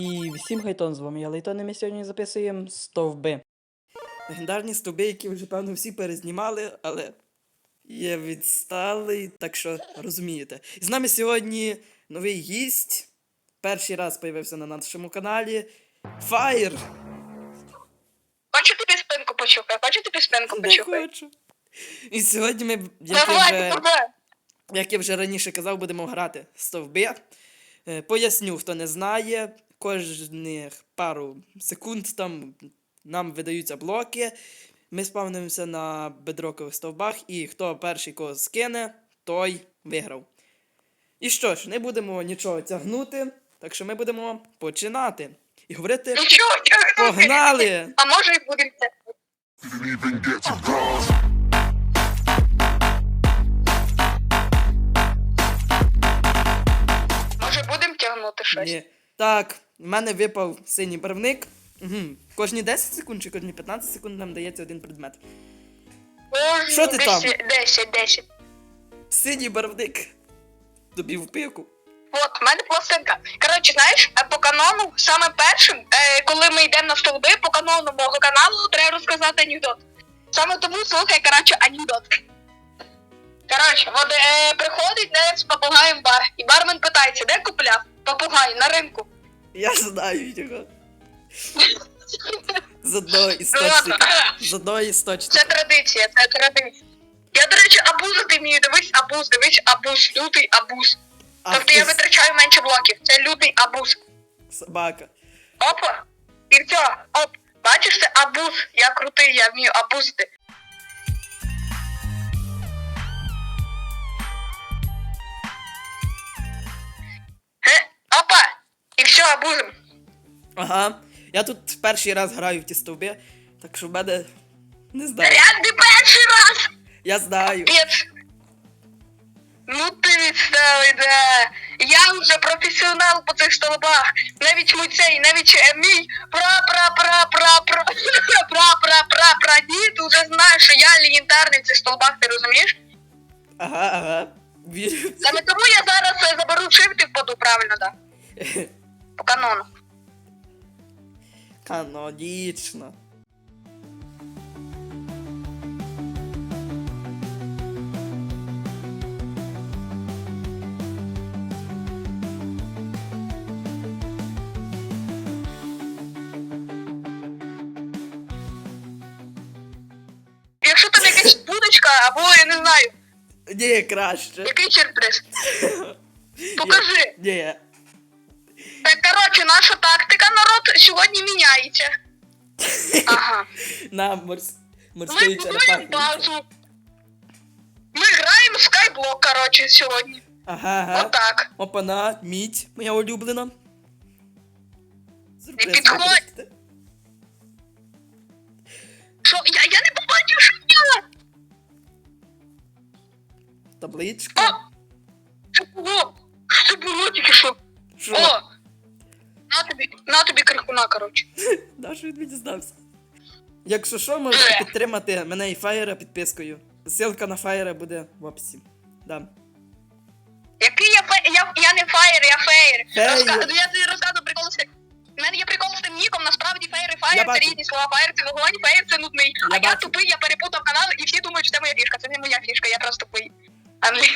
І всім хайтон з вами. Я Лейтон, і ми сьогодні записуємо стовби. Легендарні стовби, які вже, певно, всі перезнімали, але є відсталий, так що розумієте. І з нами сьогодні новий гість. Перший раз появився на нашому каналі. Фаєр! Хочу тобі спинку почухати, хочу тобі спинку Не почухати. хочу. І сьогодні ми, як я Давай, вже, давай. як я вже раніше казав, будемо грати стовби. Е, Поясню, хто не знає, кожних пару секунд там нам видаються блоки. Ми спавнимося на бедрокових стовбах, і хто перший кого скине, той виграв. І що ж, не будемо нічого тягнути, так що ми будемо починати. І говорити Ну чого тягнути? погнали! А може і будемо bronze. Може будемо тягнути щось? Ні. Так, в мене випав синій барвник. Угу. Кожні 10 секунд чи кожні 15 секунд нам дається один предмет. Боже, Що ти там? 10, 10, 10. Синій барвник. Тобі в пику. От, в мене пластинка. Коротше, знаєш, е, по канону, саме першим, е, коли ми йдемо на столби, по канону мого каналу треба розказати анекдот. Саме тому слухай, коротше, анекдот. Коротше, от е, приходить з попугаєм в бар, і бармен питається, де купляв? Попугай на ринку. Я знаю його. З одного істочника. З одного Це традиція, це традиція. Я, до речі, абузити вмію, дивись, абуз, дивись, абуз, лютий абуз. Тобто я витрачаю менше блоків. Це лютий абуз. собака. Опа! І все, оп. Бачиш, це абуз. Я крутий, я вмію абузити. І. Ага. Я тут перший раз граю в ті стовби, так що в мене не знаю. Я не перший раз! Я знаю. Капець. Ну ти відсталий, да. Я вже професіонал по цих столбах. Навіть мій цей, навіть е, мій пра-пра-пра-пра-пра пра-пра-пра-пра дід уже знає, що я легендарний в цих столбах, ти розумієш? Ага, ага. Вірю. Саме тому я зараз заберу шифт і впаду, правильно, да. По канону. Канонічно. Якщо там якась будочка, або я не знаю, Ні, краще. який сюрприз. Покажи. Ні. Наша тактика, народ, сьогодні міняється. Ага. На морс... Ми морської черепахи. базу. Ми граємо в скайблок, коротше, сьогодні. Ага, ага. Отак. Опана, мідь, моя улюблена. Не підходь. Що? Я, я не побачив, що я. Табличка. О! Що було? Що було тільки що? Що? О! На тобі, на тобі крикуна, коротше. Да, що він мені здався. Якщо що, можете підтримати мене і Фаєра підпискою. Ссылка на Фаєра буде в описі. Да. Який я фе... я, я не фаєр, я феєр. Феєр. Розка... Я тобі розказую прикол з тим. У мене є прикол з тим ніком, насправді феєр і Я фаєр це бачу. різні слова. Фаєр це вогонь, феєр це нудний. а я бачу. тупий, я перепутав канал, і всі думають, що це моя фішка. Це не моя фішка, я просто тупий. Англі.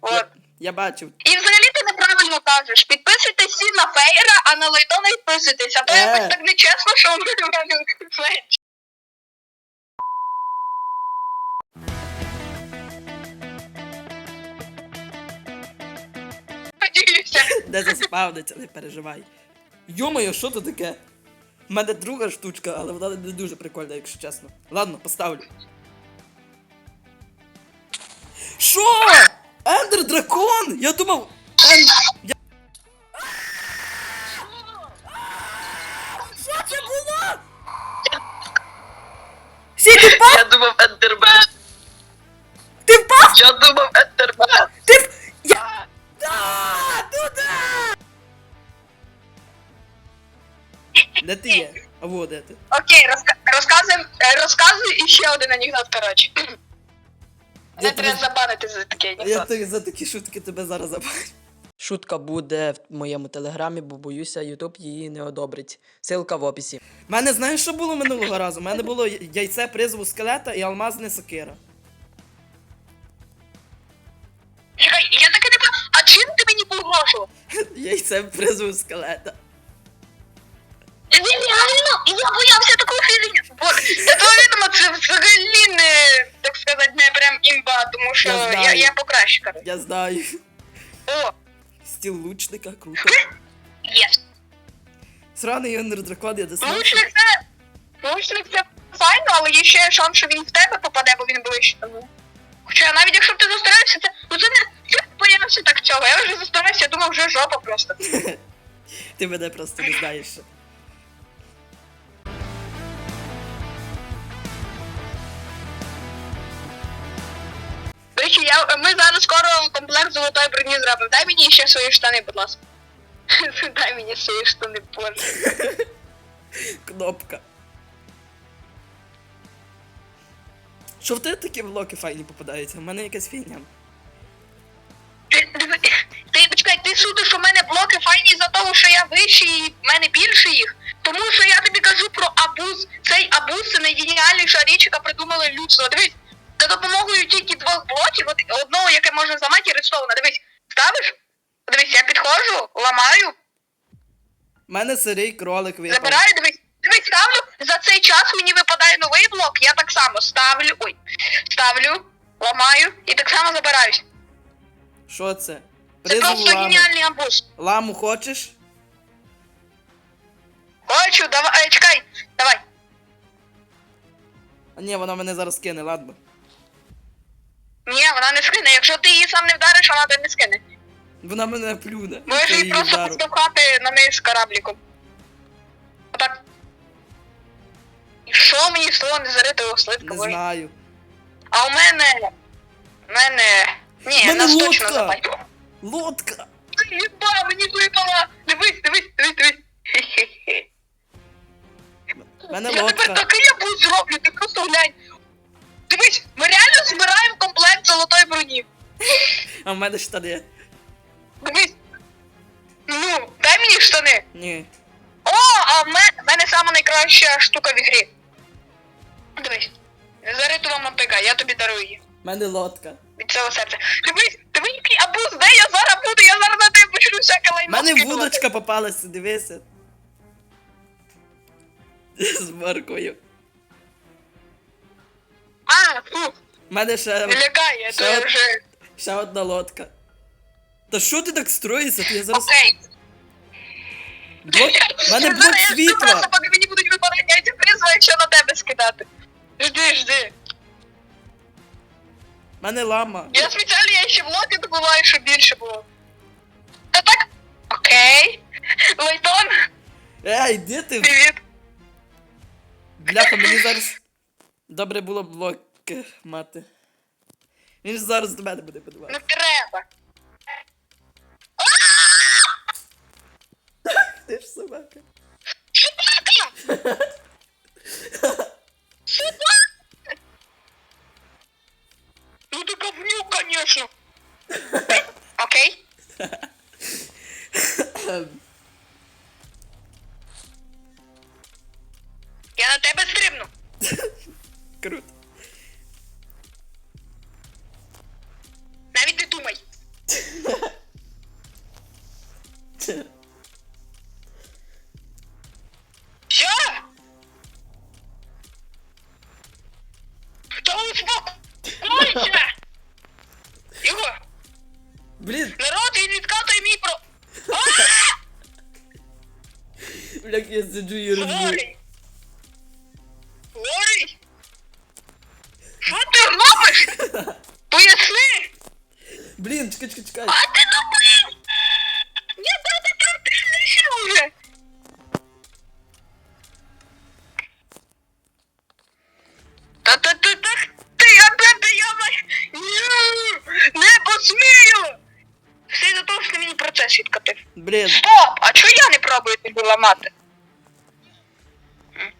От. Я, бачив. І взагалі ти неправильно кажеш. Підписуйтесь всі на феєра, а на лейтона підписуйтесь. А то Е. якось так нечесно, що у мене феєр. Надіюся. Де заспавниться, не переживай. Йомаю, що то таке? У мене друга штучка, але вона не дуже прикольна, якщо чесно. Ладно, поставлю. Що? Ендер дракон? Я думав. Ен... Я... Що це було? Сі, ти впав? Я думав Ендермен. Ти впав? Я думав Ендермен. Ти. Я... Да, туди! Де ти є? А во, де ти? Окей, розка- розказуємо, розказуй і ще один анекдот, коротше. Я Не треба тебе- забанити за такий Я анекдот. ти- за такі шутки тебе зараз забачу. Шутка буде в моєму телеграмі, бо боюся, Ютуб її не одобрить. Силка в описі. У мене знаєш, що було минулого разу? У мене було яйце призову скелета і алмазне сокира. Чекай, я таки не пам'ятаю, а чим ти мені погрожував? Яйце призову скелета. Реально, я боявся такого фігня. Бо відомо, це взагалі не, так сказати, не прям імба, тому що Я я, знаю. я, покраще, коротше. Я знаю. О, Стіл лучника, круто. є. Сраний Ендер дракон, я дослухав. Лучник це, лучник це файно, але є ще шанс, що він в тебе попаде, бо він ближче. Хоча навіть якщо б ти застарався, це, ну це не, це боявся так цього. Я вже застарався, я думав, вже жопа просто. Ти мене просто не знаєш. Речі, я, ми зараз скоро комплект золотої броні зробимо. Дай мені ще свої штани, будь ласка. Дай мені свої штани, боже. Кнопка. Що в тебе такі блоки файні попадаються? У мене якась фігня. Ти, диви- ти почекай, ти судиш, що в мене блоки файні за того, що я вищий і в мене більше їх. Тому що я тобі кажу про абуз. Цей абуз це найгеніальніша річ, яка придумали людство. Дивись, за допомогою тільки двох блоків, от одного, яке можна зламати, редстоуна. Дивись, ставиш? Дивись, я підходжу, ламаю, У мене сирий кролик випав. забираю, дивись. Дивись, ставлю. За цей час мені випадає новий блок, я так само ставлю. Ой, ставлю, ламаю і так само забираюсь. Що це? Це просто лами. геніальний абуз. Ламу хочеш? Хочу, давай, чекай, давай. А ні, вона мене зараз кине, ладно. Ні, вона не скине. Якщо ти її сам не вдариш, вона тебе не скине. Вона мене плюне. Можеш її просто вдару. на неї з корабліком. Отак. І що мені того не заритого слитка? Не знаю. А у мене. У мене. Ні, В мене нас лодка. точно забай. Лодка! Єба, мені випала! Дивись, дивись, дивись, дивись. Хе-хе-хе. Мене Я тепер лодка. такий абуз зроблю, ти просто глянь. Дивись, ми реально збираємо комплект золотої броні. А в мене штани. Дивись. Ну, дай мені штани. Ні. О, а в мене, в мене сама найкраща штука в ігрі. Дивись. Заритова мотика, я тобі дарую її. В мене лодка. Від цього серця. Дивись, диви, який абуз, де я зараз буду, я зараз на тебе почну всяке В лайно. мене скидувати. вудочка попалася, дивися. З моркою. А, фу, В мене ще, не Що? я вже. ще одна лодка. Та що ти так строїшся? Ти я зараз. Окей. Блок... В мене блок зараз- я жду Просто поки мені будуть випадати яйця призва, якщо на тебе скидати. Жди, жди. В мене лама. Я спеціально я ще блоки добуваю, щоб більше було. Та так. Окей. Лейтон, Ей, де ти? привіт. Бляха, мені зараз. Добре було б блоки мати. Він ж зараз до мене буде Не подавати. треба. Ти ж собака. Собака! Собака! Ну ты говнюк, конечно. Окей. Я на тебе стрибну. Круто. Навіть не думай. Все? Та успокойся! Його, Блін, народ, він відкатує мій про... бляк, я сиджу і пробую тобі ламати? М?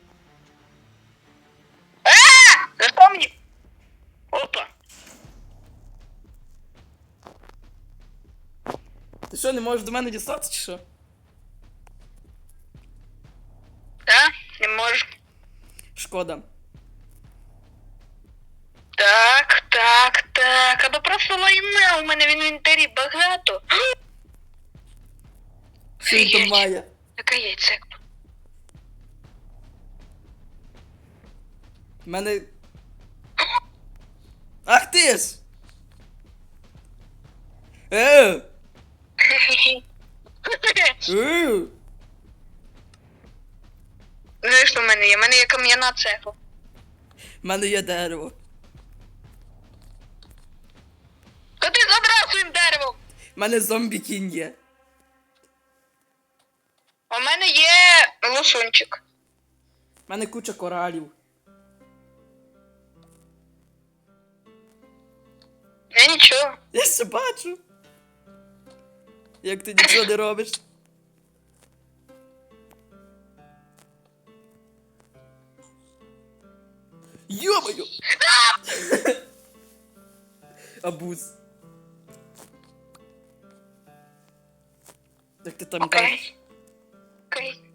Е! Мені? Опа. Ти що, не можеш до мене дістатися чи що? Так, не можу. Шкода. Так, так, так. А то просто лайна у мене в інвентарі багато. Що він там має? Яка яйцек? В мене. Ах ти ж! Е! Е! Знаєш, що в мене є? У мене є кам'яна цегла. В мене є дерево. Та ти забрав своїм деревом! В мене зомбі кінь є. У мене є лосунчик. В мене куча коралів. Я нічого. Я ще бачу. Як ти нічого не робиш. Йомаю! Абуз. Як ти там кажеш? Окей. Окей.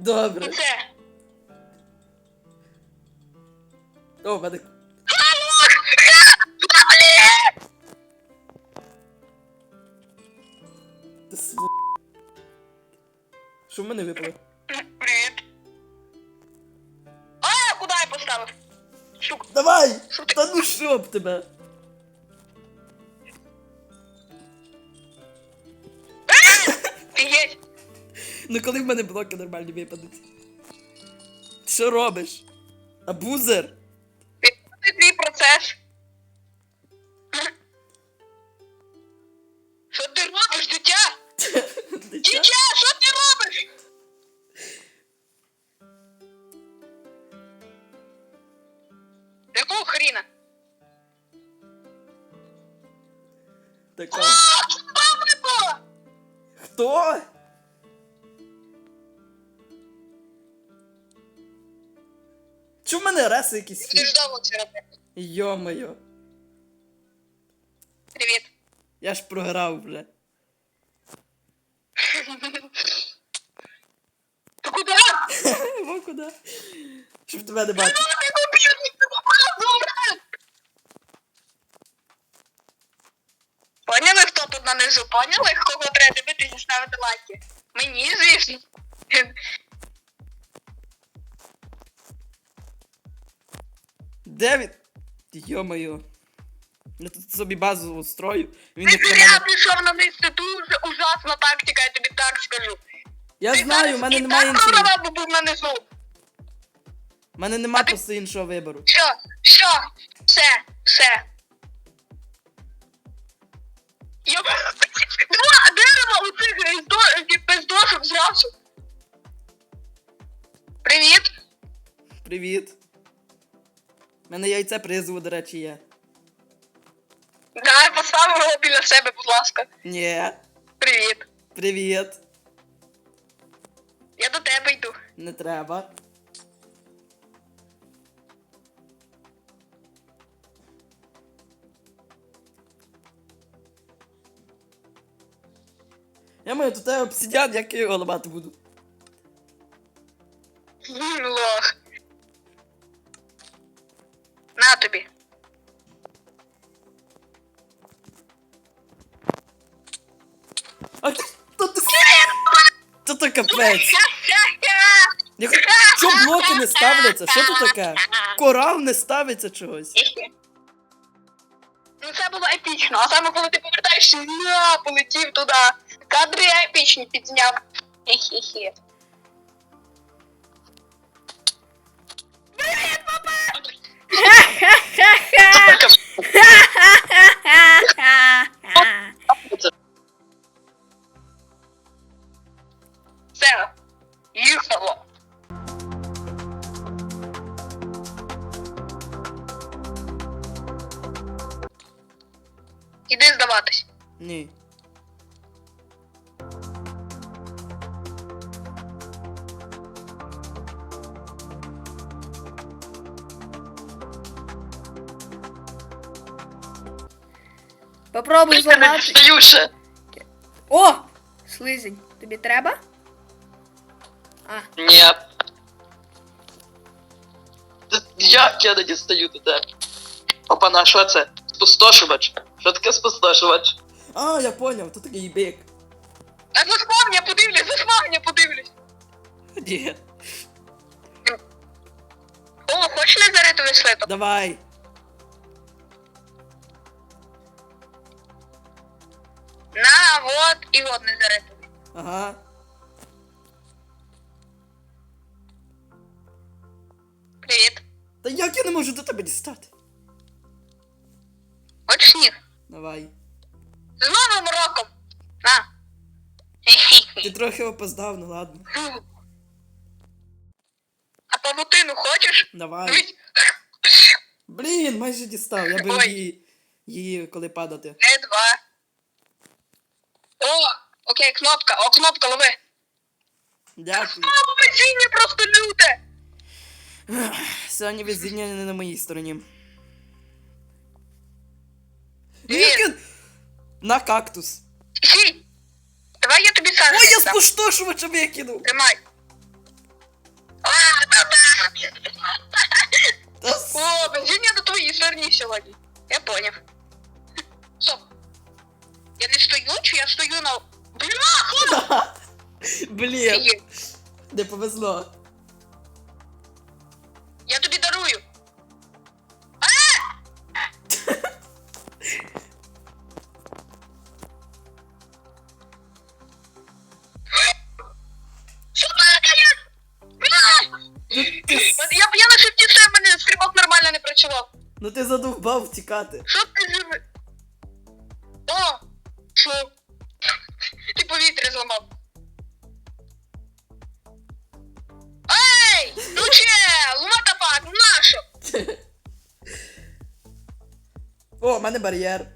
Добре. І це. О, в мене. Ти св... Що в мене випало? Привіт. А, куди я поставив? Сука. Давай! Та ну що б тебе? Ну коли в мене блоки нормальні випадуть? Що робиш? Абузер? Чому в мене реси якісь? Ти ж давно це робити. Йо-моє. Привіт. Я ж програв вже. Ти куди? Во куди? Щоб тебе не бачити. Поняли, хто тут нанизу? Поняли, кого треба дивитися і ставити лайки? Мені, звісно. Девід? Йо-моє. Я тут собі базу устрою. Він Ти зря мене. пішов на низ, це дуже ужасна тактика, я тобі так скажу. Я Ти знаю, зараз в мене і немає так іншого. програвав, бо був на низу. В мене нема просто іншого вибору. Що? Що? Все, все. Я... Два дерева у цих із до- зразу. Привіт. Привіт. У мене яйце призову, до речі, є. Давай поставимо його біля себе, будь ласка. Ні. Привіт. Привіт. Я до тебе йду. Не треба. Я маю тут тебе обсидіан, як я його ламати буду. Капець. Я блоки не ставляться? Що це таке? Корал не ставиться чогось. Ну це було епічно, а саме коли ти повертаєшся, на, полетів туди. Кадри епічні підзняв. Хе-хе-хе. це їхало. Іди здаватись. Ні. Попробуй зламати. О! Слизень, тобі треба? А, Ні. Та Як я не дістаю туди? Опана, що це? Спустошувач. Що таке спустошувач? А, я поняв, то такий бик. А засмаг, я подивлюсь, засмаг, я подивлюсь. Ні. О, хочеш лазаретовий слиток? Давай. На, вот, і от лазаретовий. Ага. Привіт. Та як я не можу до тебе дістати? Хочеш сніг? Давай. З Новим роком! На! Ти трохи опоздав, ну ладно. А павутину хочеш? Давай. Дивись, Блін, майже дістав. Я би Ой. її, її коли падати. не два. О, окей, кнопка, о, кнопка, лови. Дякую. О, везіння просто люте. Сьогодні везіння не на моїй стороні. Він- На кактус. Сій, давай я тобі сам Ой, я дам. спустошувача викинув. Тримай. А, та-да! Та О, бензиння до твоїй стороні сьогодні. Я поняв. Стоп. Я не стою, чи я стою на... Бляха! Блін, не повезло. Ну ти задовбав втікати. Що ти живе? О! Що? Ти повітря зламав. Ей! Ну че! The fuck? Нащо? О, в мене бар'єр.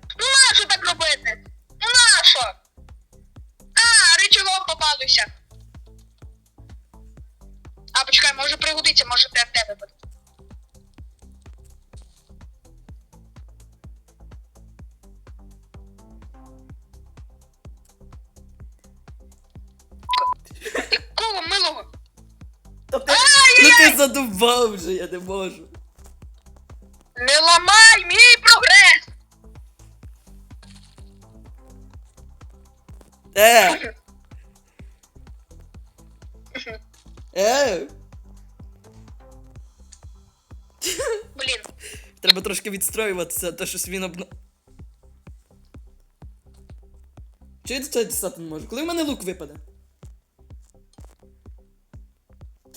Ти задовбав вже, я не можу. Не ламай мій прогрес! Е! Е! Блін, Треба трошки відстроюватися, то щось він обна. Чи я цього не можу? Коли в мене лук випаде?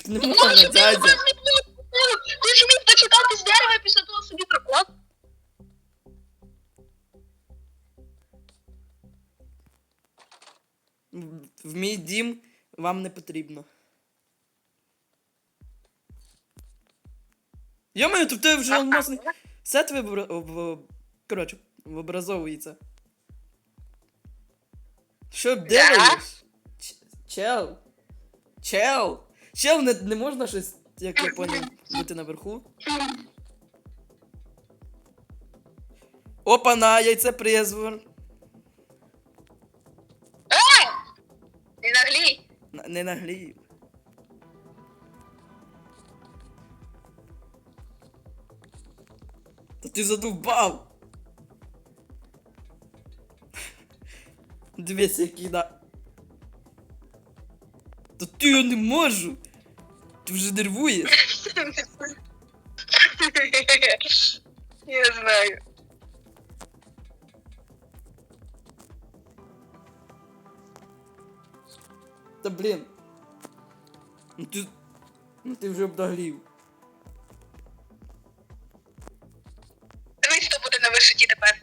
Не можна, дядя. ти ж міг почитати з дерева і після того собі приклад? В- В мій дім вам не потрібно. Тут в тебе вже алмазний сет вибра... об... Коротше, образовується. Що? Ч- Чел. Чел. Чел, не, не можна щось, як я поняв, бути наверху. Опа, на, яйце призвор. Не наглій! На- Не наглію. Та ти задовбав. Дивись, який на. Та ти я не можу. Ти вже нервуєш. Я знаю. Та блін. Ну ти. Ну ти вже обнаглів. Дивись, хто буде на вишиті тепер.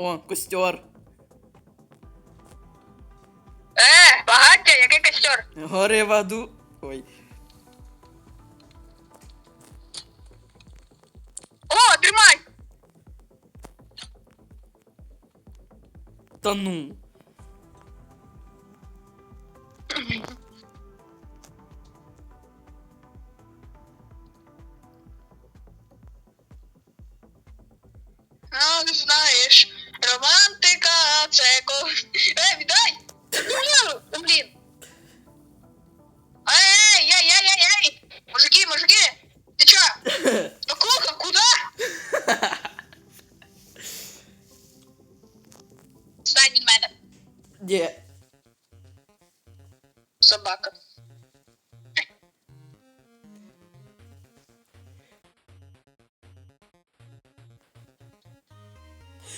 О, костер. Е, багаття, який костер? Гори в аду. Ой. О, тримай! Та ну. Ні. собака.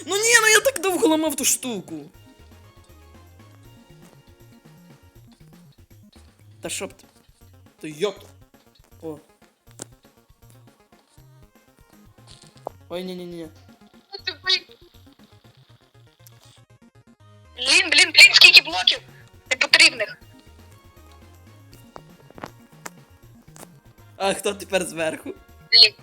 Ну ні, ну я так довго ламав ту штуку. Та щоб ти. То йоп. О. Ой, ні, А хто тепер зверху? Блін.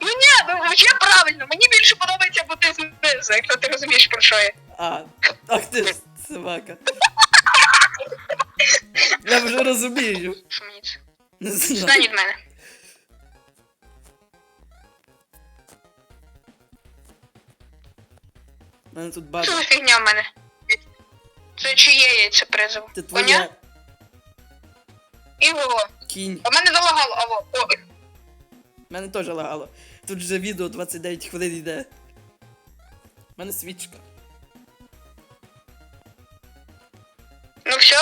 Ну ні, ну взагалі правильно, мені більше подобається бути знизу, якщо ти розумієш про що я. А, ах ти ж собака. Я вже розумію. Що мені це? Не знаю. від мене. У мене тут Що база. за фігня в мене? Це чиє яйце призов? Це Коня? Твоя І кінь. В мене залагало, аво. О, У мене теж лагало. Тут вже відео 29 хвилин йде. У мене свічка. ну все.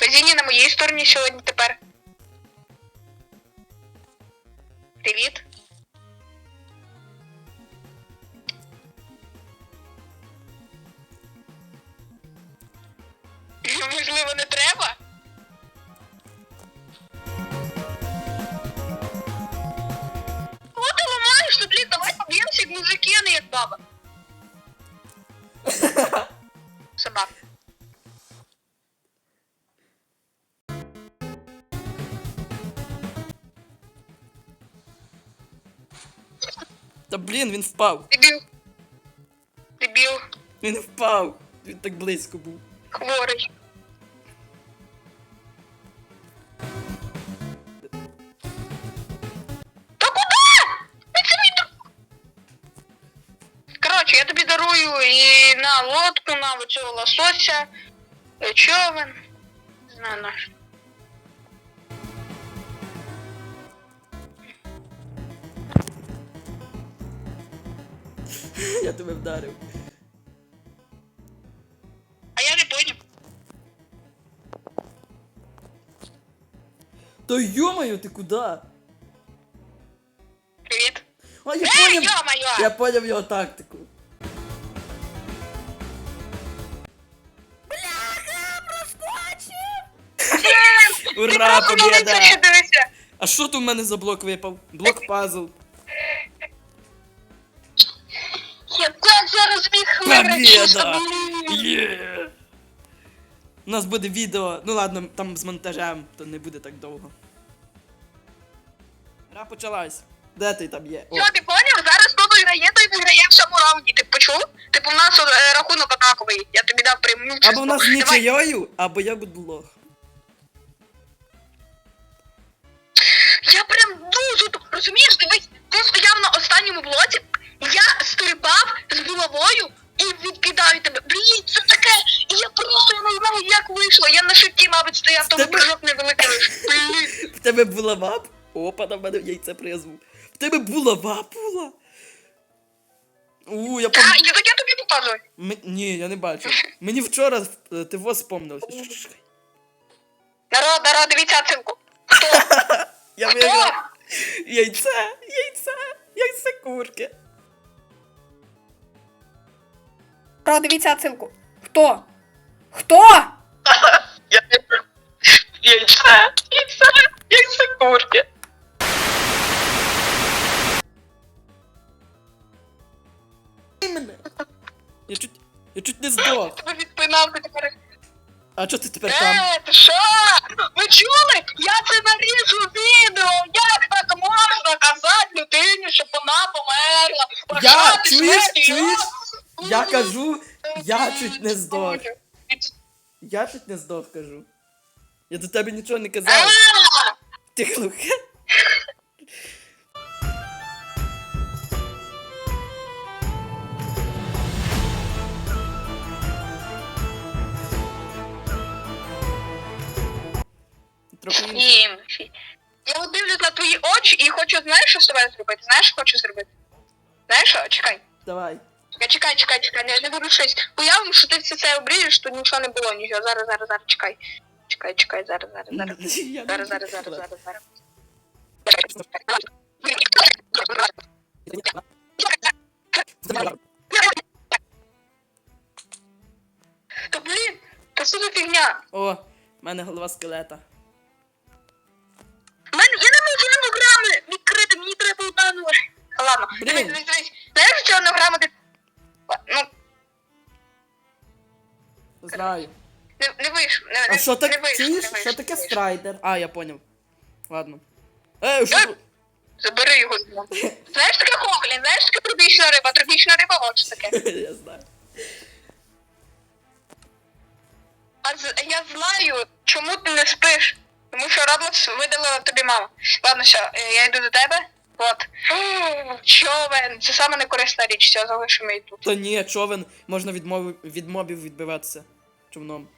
Везіння на моїй стороні сьогодні тепер. Привіт. Можливо, не треба? Баба. Собака. Та блін, він впав. Дебіл. Дебіл. Він впав. Він так близько був. Хворий. Лодку, на оцього лосося, е, човен. Не знаю наш. Я тебе вдарив. А я не поняв. Та йомаю, ти куди? Привіт. А я Ей, поняв. йо-моє! Я поняв його тактику. Дивися. А що тут в мене за блок випав? Блок пазл. Я так зараз міг. Є! У нас буде відео. Ну ладно, там з монтажем, то не буде так довго. Гра почалась. Де ти там є? О, Що, ти поняв? Зараз хто виграє, той виграє в цьому раунді. Ти почув? Типу в нас е, рахунок однаковий. Я тобі дав пряму. або в нас нічийою, або я буду лох. Тут, розумієш, дивись, ти стояв на останньому блоці, я стрибав з булавою і відкидаю тебе. Блін, це таке! І я просто я не знаю, як вийшло. Я на шифті, мабуть, стояв, тому тебе- прыжок невеликий. Блін. В тебе була вап? Опа, на мене яйце призву. В тебе була вапула? У, я пам... А, я так я тобі показую. М- Ні, я не бачу. Мені вчора е, ти во спомнив. Народ, народ, дивіться оцінку. Я Хто? виграв. Яйце, яйце, яйце курки. Про, дивіться отсилку. Хто? Хто? Я Яйце, яйце, яйце курки. Ти мене. Я чуть, я чуть не здох. Тебе відпинав, ти тепер. А чого ти тепер там? Е, ти що? Ви чули? Я це наріжу відео. Як так можна казати людині, щоб вона померла? Я, Бажати чуєш, смерті, чуєш? Я кажу, я чуть не здох. Я чуть не здох, кажу. Я до тебе нічого не казав. А! Ти глухе. Трохи інше. Сім. Я от дивлюсь на твої очі і хочу, знаєш, що з тобою зробити? Знаєш, що хочу зробити? Знаєш що? Чекай. Давай. Чекай, чекай, чекай, чекай, не, не ворушись. Уявимо, що ти все це обріжеш, то нічого не було, нічого. Зараз, зараз, зараз, чекай. Чекай, чекай, зараз, зараз, зараз. Я Зараз, зараз, зараз, зараз, зараз. То блін, то що за фігня? О, в мене голова скелета. Блін. дивись, дивись, дивись. Знаєш, що анограма. Ну, Знаю. не, не вийшло, не, А не, що не так вийшло, чуєш? не вийшло, Що таке не вийшло. страйдер? А, я поняв. Ладно. Е, що? Тут? Забери його знову. Знаєш таке хоглін, знаєш таке тропічна риба, тропічна риба, от що таке. Я знаю. А з- я знаю, чому ти не спиш. Тому що Роблокс видалила тобі мама. Ладно, все, е, я йду до тебе. От. Човен, це саме некорисна річ, все, залишимо її тут. Та ні, човен можна від, мови, від мобів відбиватися човном.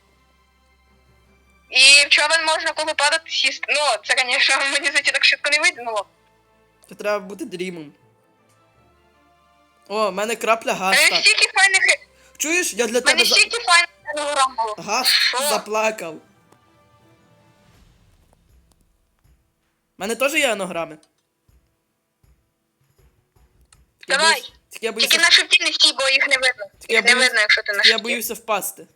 І в човен можна коли падати сісти. Ну, це, звісно, мені здається, так швидко не вийде, ну ладно. Треба бути дрімом. О, в мене крапля мене гаста. стільки файних. Чуєш, я для У мене тебе за... стільки файних голограм було. Газ Що? заплакав. У мене теж є анограми. Я Давай. боюсь- Тільки я Тільки боюся, на шифті не стій, бо їх не видно. я Їх не боюсь- видно, якщо ти на я боюся впасти.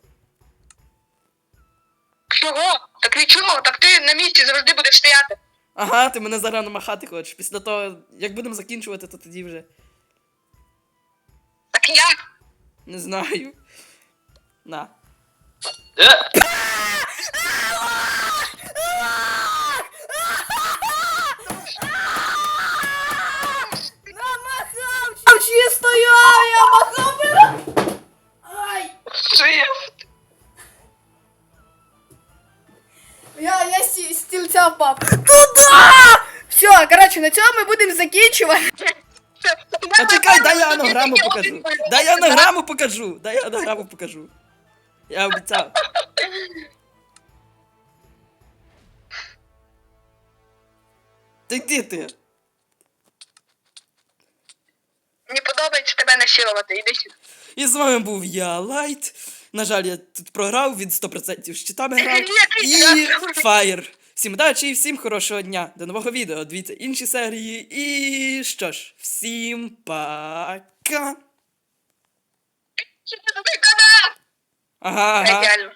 Чого? Так від чого? Так ти на місці завжди будеш стояти. Ага, ти мене зараз намахати хочеш. Після того, як будемо закінчувати, то тоді вже Так як? не знаю. На. Впав. Туда! Все, коротше, на цьому ми будемо закінчувати. А чекай, дай я анограму покажу. Дай я анограму покажу. Дай я анограму покажу. Я обіцяв. Ти йди ти. Мені подобається тебе насилувати, іди сюди. І з вами був я, Лайт. На жаль, я тут програв, він 100% з щитами грав. І Фаєр. Всім удачі і всім хорошого дня. До нового відео. Дивіться інші серії. І що ж, всім пока. Ага, ага.